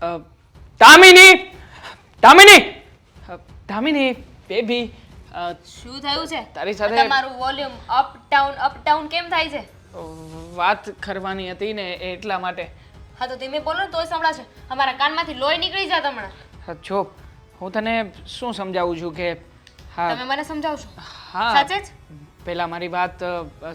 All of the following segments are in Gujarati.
દામિની! દામિની! દામિની બેબી શું થયું છે? તારી સાથે- તમારું volume up down up down કેમ થાય છે? વાત કરવાની હતી ને એટલા માટે. હા તો ધીમે બોલો ને તોય સંભળાશે. અમારા કાનમાંથી લોહી નીકળી જાત હમણાં. અ, જો હું તને શું સમજાવું છું કે હા. તમે મને સમજાવશો? હા. સાચે જ? પેલા મારી વાત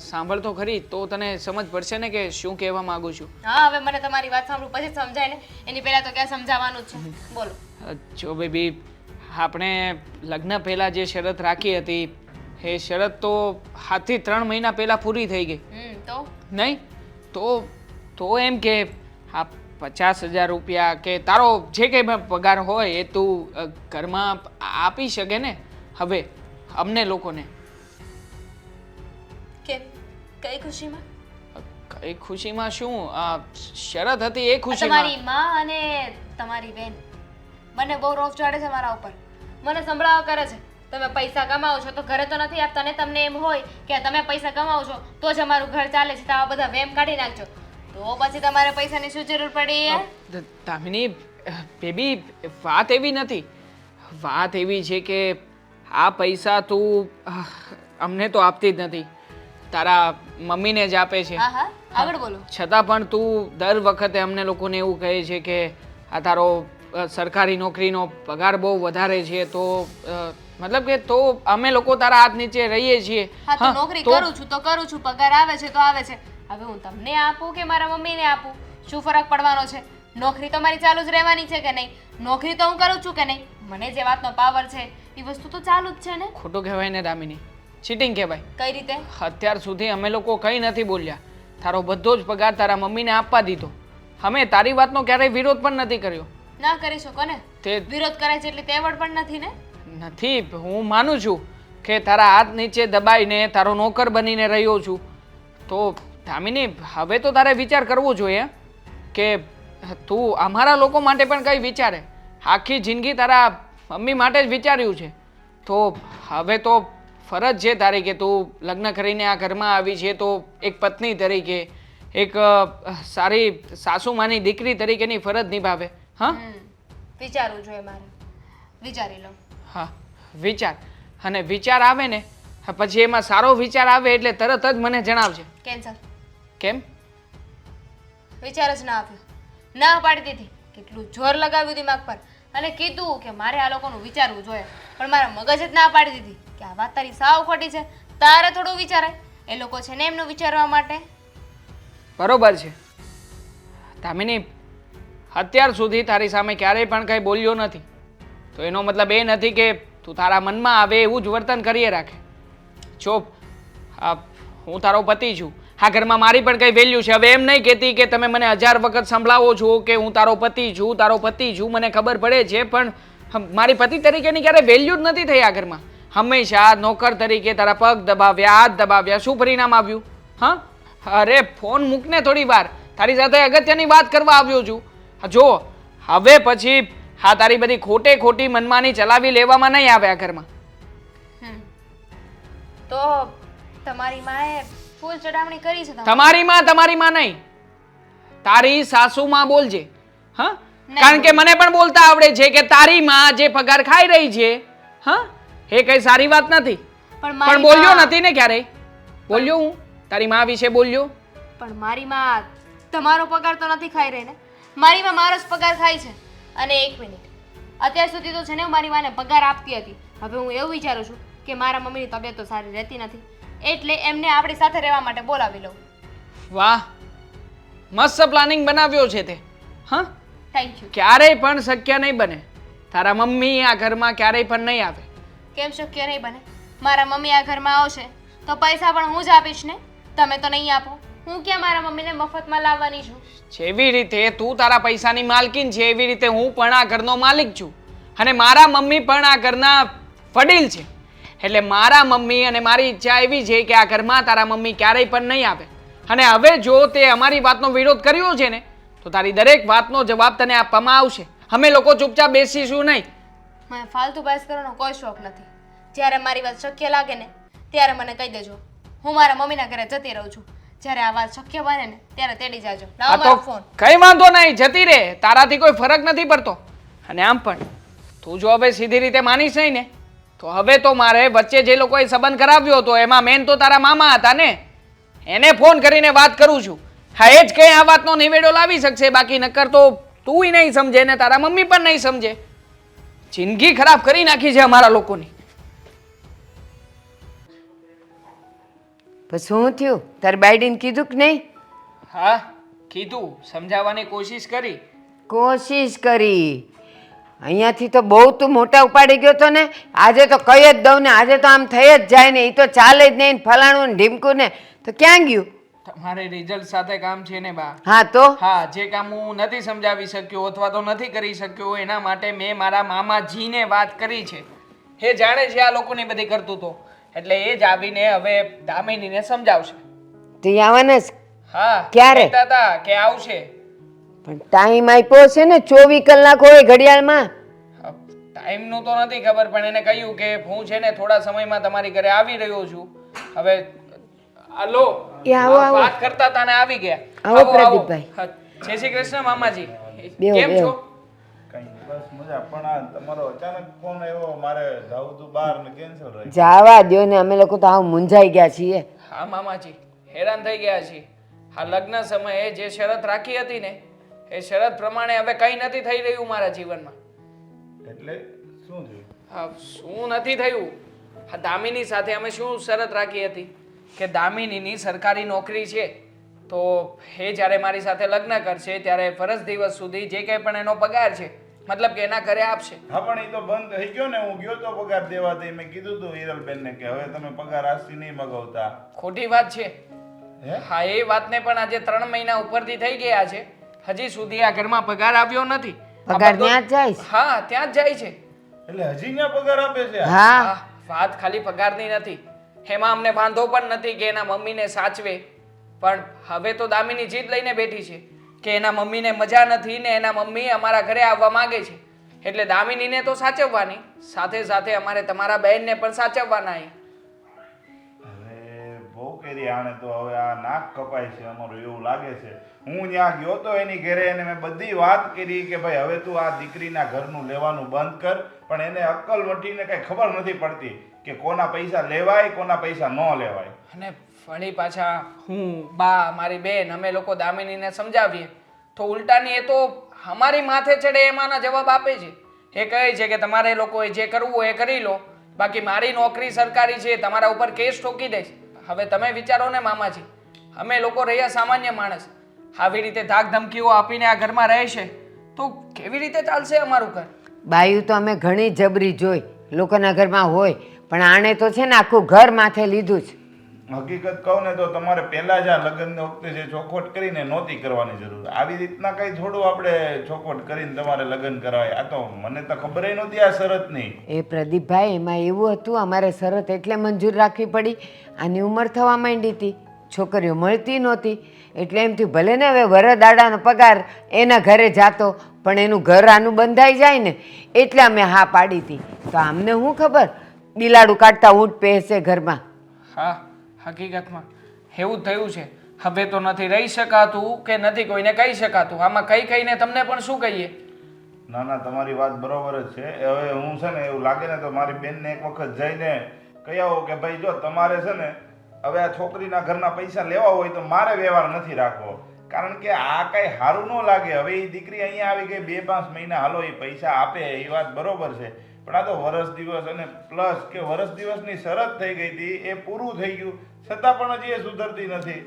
સાંભળ તો ખરી તો તને સમજ પડશે ને કે શું કહેવા માંગુ છું. હા હવે મને તમારી વાત સાંભળું પછી સમજાય ને. એની પહેલા તો ક્યાં સમજાવવાનું છે. બોલો. જો બેબી આપણે લગ્ન પહેલાં જે શરત રાખી હતી એ શરત તો હાથથી ત્રણ મહિના પહેલાં પૂરી થઈ ગઈ. તો? નહીં? તો તો એમ કે આ પચાસ હજાર રૂપિયા કે તારો જે કંઈ પગાર હોય એ તું ઘરમાં આપી શકે ને? હવે અમને લોકોને. કઈ ખુશીમાં? કઈ ખુશીમાં શું? આ શરત હતી એ ખુશીમાં. તમારી માં અને તમારી બેન. મને બહુ રોફ ચડે છે મારા ઉપર. મને સંભળાવો કરે છે. તમે પૈસા કમાવો છો તો ઘરે તો નથી આપતા ને તમને એમ હોય કે તમે પૈસા કમાવો છો તો જ અમારું ઘર ચાલે છે તો આ બધા વેમ કાઢી નાખજો. તો પછી તમારે પૈસાની શું જરૂર પડી તામિની બેબી વાત એવી નથી. વાત એવી છે કે આ પૈસા તું અમને તો આપતી જ નથી. તારા મમ્મીને જ આપે છે. આગળ બોલો. છતાં પણ તું દર વખતે અમને લોકોને એવું કહે છે કે આ તારો અ, સરકારી નોકરીનો પગાર બહુ વધારે છે તો અ, મતલબ કે તો અમે લોકો તારા હાથ નીચે રહીએ છીએ. હા તો હા, નોકરી તો- કરું છું તો કરું છું પગાર આવે છે તો આવે છે. હવે હું તમને આપું કે મારા મમ્મીને આપું? શું ફરક પડવાનો છે? નોકરી તો મારી ચાલુ જ રહેવાની છે કે નહીં? નોકરી તો હું કરું છું કે નહીં? મને જે વાતનો પાવર છે એ વસ્તુ તો ચાલુ જ છે ને? ખોટું કહેવાય ને દામિની. ચીટિંગ કહેવાય. કઈ રીતે? અત્યાર સુધી અમે લોકો કંઈ નથી બોલ્યા. તારો બધો જ પગાર તારા મમ્મીને આપવા દીધો. અમે તારી વાતનો ક્યારેય વિરોધ પણ નથી કર્યો. ના કરી શકો ને? તે વિરોધ કરે છે એટલે તેવડ પણ નથી ને? નથી હું માનું છું કે તારા હાથ નીચે દબાઈને તારો નોકર બનીને રહ્યો છું. તો દામિની હવે તો તારે વિચાર કરવો જોઈએ કે તું અમારા લોકો માટે પણ કંઈ વિચારે. આખી જિંદગી તારા મમ્મી માટે જ વિચાર્યું છે. તો હવે તો ફરજ છે તારી કે તું લગ્ન કરીને આ ઘરમાં આવી છે તો એક પત્ની તરીકે એક સારી સાસુમાની દીકરી તરીકેની ફરજ નિભાવે. હા? વિચારવું જોઈએ મારે. વિચારી લો હા વિચાર. અને વિચાર આવે ને પછી એમાં સારો વિચાર આવે એટલે તરત જ મને જણાવજે. કેન્સર કેમ? વિચાર જ ના આવ્યો. ના પાડી દીધી. કેટલું જોર લગાવ્યું દિમાગ પર. અને કીધું કે મારે આ લોકોનું વિચારવું જોઈએ. પણ મારા મગજ જ ના પાડી દીધી. કે આ વાત તારી સાવ ખોટી છે. તારે થોડું વિચારાય એ લોકો છે ને એમનું વિચારવા માટે. બરોબર છે. દામિની, અત્યાર સુધી તારી સામે ક્યારેય પણ કંઈ બોલ્યો નથી. તો એનો મતલબ એ નથી કે તું તારા મનમાં આવે એવું જ વર્તન કરીએ રાખે. જો હું તારો પતિ છું. આ ઘરમાં મારી પણ કંઈ વેલ્યુ છે. હવે એમ નહીં કહેતી કે તમે મને હજાર વખત સંભળાવો છો કે હું તારો પતિ છું, તારો પતિ છું, મને ખબર પડે છે, પણ મારી પતિ તરીકેની ક્યારે વેલ્યુ જ નથી થઈ આ ઘરમાં. હંમેશા નોકર તરીકે તારા પગ દબાવ્યા હાથ દબાવ્યા. શું પરિણામ આવ્યું? હા? અરે ફોન મૂકને થોડી વાર. તારી સાથે અગત્યની વાત કરવા આવ્યો છું. જો હવે પછી હા તારી બધી ખોટે ખોટી મનમાની ચલાવી લેવામાં નહીં આવે આ ઘરમાં. તો તમારી માએ ફૂલ ચડામણી કરી છે તમારી માં તમારી માં નહીં. તારી સાસુમાં બોલજે. હા? કારણ કે મને પણ બોલતા આવડે છે કે તારી માં જે પગાર ખાઈ રહી છે હા? એ કઈ સારી વાત નથી. પણ પણ બોલ્યો માં- નથી ને ક્યારેય. બોલ્યો હું? તારી માં વિશે બોલ્યો? પણ મારી માં તમારો પગાર તો નથી ખાઈ રહી ને? મારી માં મારો જ પગાર ખાય છે. અને એક મિનિટ. અત્યાર સુધી તો છે ને હું મારી માને પગાર આપતી હતી. હવે હું એવું વિચારું છું કે મારા મમ્મીની તબિયત તો સારી રહેતી નથી. એટલે એમને આપણી સાથે રહેવા માટે બોલાવી લઉં. વાહ. મસ્ત પ્લાનિંગ બનાવ્યો છે તે. હા? થેન્ક યુ ક્યારેય પણ શક્ય નહીં બને. તારા મમ્મી આ ઘરમાં ક્યારેય પણ નહીં આવે. કેમ શક્ય નહીં બને? મારા મમ્મી આ ઘરમાં આવશે, તો પૈસા પણ હું જ આપીશ ને? તમે તો નહીં આપો. હું ક્યાં મારા મમ્મીને મફતમાં લાવવાની છું? જેવી રીતે તું તારા પૈસાની માલકીન છે, એવી રીતે હું પણ આ ઘરનો માલિક છું. અને મારા મમ્મી પણ આ ઘરના વડીલ છે. એટલે મારા મમ્મી અને મારી ઈચ્છા એવી છે કે આ ઘરમાં તારા મમ્મી ક્યારેય પણ નહીં આવે. અને હવે જો તે અમારી વાતનો વિરોધ કર્યો છે ને, તો તારી દરેક વાતનો જવાબ તને આપવામાં આવશે. અમે લોકો ચૂપચાપ બેસીશું નહીં. મને ફાલતુ બહેસ કરવાનો કોઈ શોખ નથી. જ્યારે મારી વાત શક્ય લાગે ને ત્યારે મને કહી દેજો. હું મારા મમ્મીના ઘરે જતી રહું છું. જ્યારે આ વાત શક્ય બને ને ત્યારે તેડી જાજો. આ લાવો તો મારો ફોન કઈ વાંધો નહીં જતી રે. તારાથી કોઈ ફરક નથી પડતો. અને આમ પણ તું જો હવે સીધી રીતે માનીશ નહીં ને તો હવે તો મારે વચ્ચે જે લોકોએ સંબંધ કરાવ્યો હતો એમાં મેન તો તારા મામા હતા ને. એને ફોન કરીને વાત કરું છું. હા એ જ કંઈ આ વાતનો નિવેડો લાવી શકશે. બાકી નક્કર તો તુંય નહીં સમજે ને તારા મમ્મી પણ નહીં સમજે. જિંદગી ખરાબ કરી નાખી છે અમારા લોકોની. શું થયું? તારે બાઈડીને કીધું કે નહીં? હા કીધું. સમજાવવાની કોશિશ કરી. કોશિશ કરી. અહીંયાથી તો બહુ તું મોટા ઉપાડી ગયો તો ને આજે તો કહી જ દઉં ને આજે તો આમ થઈ જ જાય ને એ તો ચાલે જ નહીં ફલાણું ને ઢીમકું ને. તો ક્યાં ગયું? તમારે રિઝલ્ટ સાથે કામ છે ને બા? હા તો? હા જે કામ હું નથી સમજાવી શક્યો અથવા તો નથી કરી શક્યો એના માટે મેં મારા મામાજીને વાત કરી છે. એ જાણે છે આ લોકોની બધી કરતું તો. એટલે એ જ આવીને હવે દામિનીને સમજાવશે. તે આવવાના જ? હા ક્યારે? કહેતા હતા કે આવશે. પણ ટાઈમ આપ્યો છે ને ચોવીસ કલાક હોય ઘડિયાળમાં. ટાઈમનું તો નથી ખબર પણ એને કહ્યું કે હું છે ને થોડા સમયમાં તમારી ઘરે આવી રહ્યો છું. હવે હાલો એ આવો, આવો. વાત કરતા હતા આવી ગયા. આવો, પ્રદીપભાઈ. જય શ્રી કૃષ્ણ મામાજી. કેમ છો? કઈ બસ મજા. પણ તમારો અચાનક ફોન આવ્યો મારે જવું હતું બહાર ને કેન્સલ રહી જાવા દ્યો ને અમે લોકો તો આમ મૂંઝાઈ ગયા છીએ. હા મામાજી. હેરાન થઈ ગયા છીએ. આ લગ્ન સમયે જે શરત રાખી હતી ને એ શરત પ્રમાણે હવે કંઈ નથી થઈ રહ્યું મારા જીવનમાં. એટલે શું થયું? હા, શું નથી થયું? આ દામિની સાથે અમે શું શરત રાખી હતી? કે દામિનીની સરકારી નોકરી છે તો એ જ્યારે મારી સાથે લગ્ન કરશે ત્યારે ફરજ દિવસ સુધી જે કંઈ પણ એનો પગાર છે મતલબ કે એના ઘરે આપશે. હા પણ એ તો બંધ થઈ ગયો ને હું ગયો તો પગાર દેવાથી મેં કીધું તું હિરલબેન ને કે હવે તમે પગાર આજથી નહીં મગાવતા. ખોટી વાત છે. હા? એ વાતને પણ આજે ત્રણ મહિના ઉપરથી થઈ ગયા છે. હજી સુધી આ ઘરમાં પગાર આવ્યો નથી. પગાર ત્યાં જ જાય છે? હા ત્યાં જ જાય છે. એટલે હજી ત્યાં પગાર આપે છે? હા વાત ખાલી પગારની નથી. એમાં અમને વાંધો પણ નથી કે એના મમ્મીને સાચવે. પણ હવે તો દામિની જીત લઈને બેઠી છે કે એના મમ્મીને મજા નથી ને એના મમ્મી અમારા ઘરે આવવા માંગે છે. એટલે દામિનીને તો સાચવવાની, સાથે સાથે અમારે તમારા બહેનને પણ સાચવવાના. અરે બહુ કરી આને તો હવે આ નાક કપાય છે અમારું એવું લાગે છે. હું ત્યાં ગયો તો એની ઘરે એને મેં બધી વાત કરી કે ભાઈ હવે તું આ દીકરીના ઘરનું લેવાનું બંધ કર, પણ એને અક્કલ વટીને કઈ ખબર નથી પડતી. કે કોના પૈસા લેવાય કોના પૈસા ન લેવાય. અને વળી પાછા હું બા મારી બેન અમે લોકો દામિનીને સમજાવીએ. તો ઉલટાની એ તો અમારી માથે ચડે એમાંના જવાબ આપે છે. એ કહે છે કે તમારે લોકોએ જે કરવું હોય એ કરી લો. બાકી મારી નોકરી સરકારી છે તમારા ઉપર કેસ ઠોકી દઈશ. હવે તમે વિચારો ને મામાજી અમે લોકો રહ્યા સામાન્ય માણસ. આવી રીતે ધાક ધમકીઓ આપીને આ ઘરમાં રહેશે તો કેવી રીતે ચાલશે અમારું ઘર? બાયું તો અમે ઘણી જબરી જોઈ લોકોના ઘરમાં હોય. પણ આણે તો છે ને આખું ઘર માથે લીધું છે. હકીકત કહું ને તો તમારે પહેલા જ આ લગ્ન વખતે જે ચોખવટ કરીને નહોતી કરવાની જરૂર. આવી રીતના કઈ થોડું આપણે ચોખવટ કરીને તમારે લગ્ન કરાય. આ તો મને તો ખબર નહોતી આ શરતની. એ પ્રદીપભાઈ એમાં એવું હતું અમારે શરત એટલે મંજૂર રાખવી પડી. આની ઉંમર થવા માંડી હતી. છોકરીઓ મળતી નહોતી. એટલે એમ થયું ભલે ને હવે વરદાડાનો પગાર એના ઘરે જાતો પણ એનું ઘર આનું બંધાઈ જાય ને એટલે અમે હા પાડી હતી. તો આમને શું ખબર? બિલાડું કાઢતા ઊંટ પહેરશે ઘરમાં. હા હકીકતમાં એવું જ થયું છે. હવે તો નથી રહી શકાતું કે નથી કોઈને કહી શકાતું. આમાં કઈ કહીને તમને પણ શું કહીએ? ના ના તમારી વાત બરોબર જ છે. હવે હું છે ને એવું લાગે ને તો મારી બેનને એક વખત જઈને કહી આવો કે ભાઈ જો તમારે છે ને હવે આ છોકરીના ઘરના પૈસા લેવા હોય તો મારે વ્યવહાર નથી રાખવો. કારણ કે આ કઈ સારું ન લાગે. હવે એ દીકરી અહીંયા આવી ગઈ બે પાંચ મહિના હાલો એ પૈસા આપે એ વાત બરોબર છે. પણ આ તો વરસ દિવસ અને પ્લસ કે વરસ દિવસની શરત થઈ ગઈ હતી, એ પૂરું થઈ ગયું. છતાં પણ હજી એ સુધરતી નથી.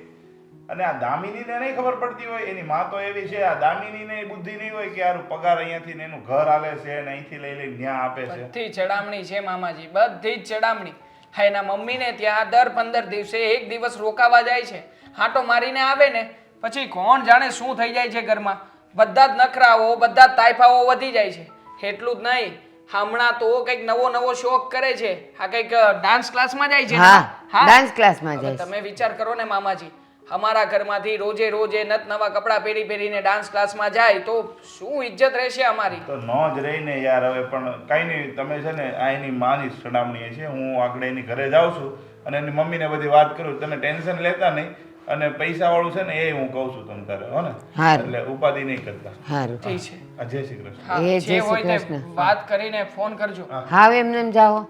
અને આ દામિનીને નહીં ખબર પડતી હોય, એની માં તો એવી છે, આ દામિનીને બુદ્ધિ નહીં હોય કે યાર પગાર અહીંયાથી ને એનું ઘર આલે છે ને અહીંથી લઈ લઈને ન્યા આપે છે. બધી ચડામણી છે મામાજી, બધી જ ચડામણી. હા, એના મમ્મીને ત્યાં દર પંદર દિવસે એક દિવસ રોકાવા જાય છે. હાટો મારીને આવે ને, પછી કોણ જાણે શું થઈ જાય છે ઘરમાં. બધા જ નખરાઓ, બધા જ તાઇફાઓ વધી જાય છે. એટલું જ નહીં હમણાં તો કંઈક નવો નવો શોખ કરે છે. આ કંઈક ડાન્સ ક્લાસમાં જાય છે? હા ડાન્સ ક્લાસમાં જાય તમે વિચાર કરો ને મામાજી. અમારા ઘરમાંથી રોજે રોજે નત નવા કપડાં પહેરી પહેરીને ડાન્સ ક્લાસમાં જાય તો શું ઇજ્જત રહેશે અમારી? તો ન જ રહીને યાર હવે પણ કઈ નહીં તમે છે ને આ એની માની સડામણી છે હું આગળ એની ઘરે જાઉં છું અને એની મમ્મીને બધી વાત કરું તમે ટેન્શન લેતા નહીં. અને પૈસા વાળું છે ને એ હું કહું છું તમ તારે હો ને? હારું. એટલે ઉપાધિ નહીં કરતા. સારું ઠીક છે. આ જય શ્રી કૃષ્ણ. હા એ જે જય હોય શ્રી તે કૃષ્ણ. વાત કરીને ફોન કરજો. હાવ એમને એમ જાઓ.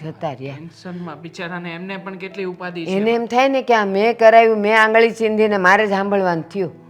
જતા રહ્યા. ટેન્શનમાં બિચારાને એમને પણ કેટલી ઉપાધિ છે. એને એમ થાય ને કે આ મેં કરાવ્યું મેં આંગળી ચીંધીને મારે જ સાંભળવાનું થયું.